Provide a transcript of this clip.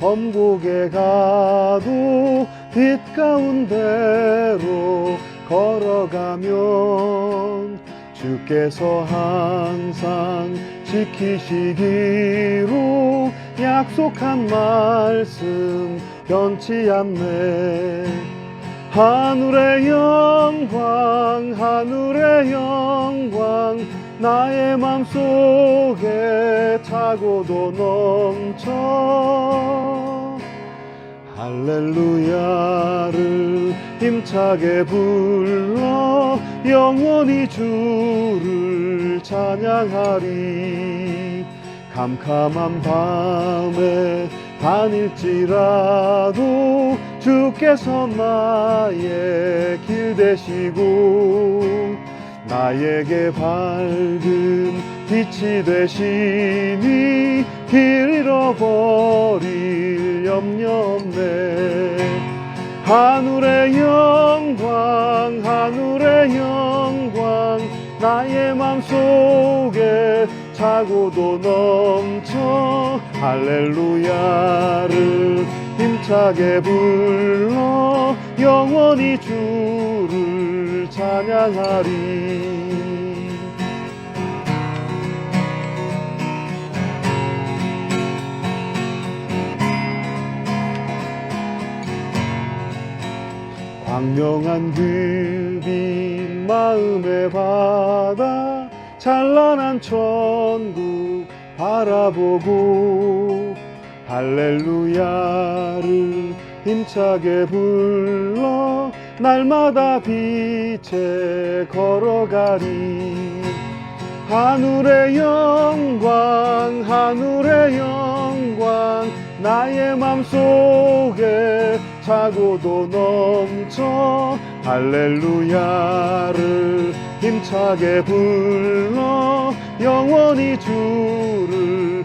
범국에 가도 빛 가운데로 걸어가면 주께서 항상 지키시기로 약속한 말씀 변치 않네. 하늘의 영광 하늘의 영광 나의 맘속에 차고도 넘쳐 할렐루야를 힘차게 불러 영원히 주를 찬양하리. 캄캄한 밤에 다닐지라도 주께서 나의 길 되시고 나에게 밝은 빛이 되시니 길 잃어버릴 염려 없네. 하늘의 영광 하늘의 영광 나의 맘속에 차고도 넘쳐 할렐루야를 힘차게 불러 영원히 주를 찬양하리. 광명한 그빛 마음의 바다 찬란한 천국 바라보고 할렐루야를 힘차게 불러 날마다 빛에 걸어가리. 하늘의 영광 하늘의 영광 나의 맘속에 차고도 넘쳐 할렐루야를 힘차게 불러 영원히 주를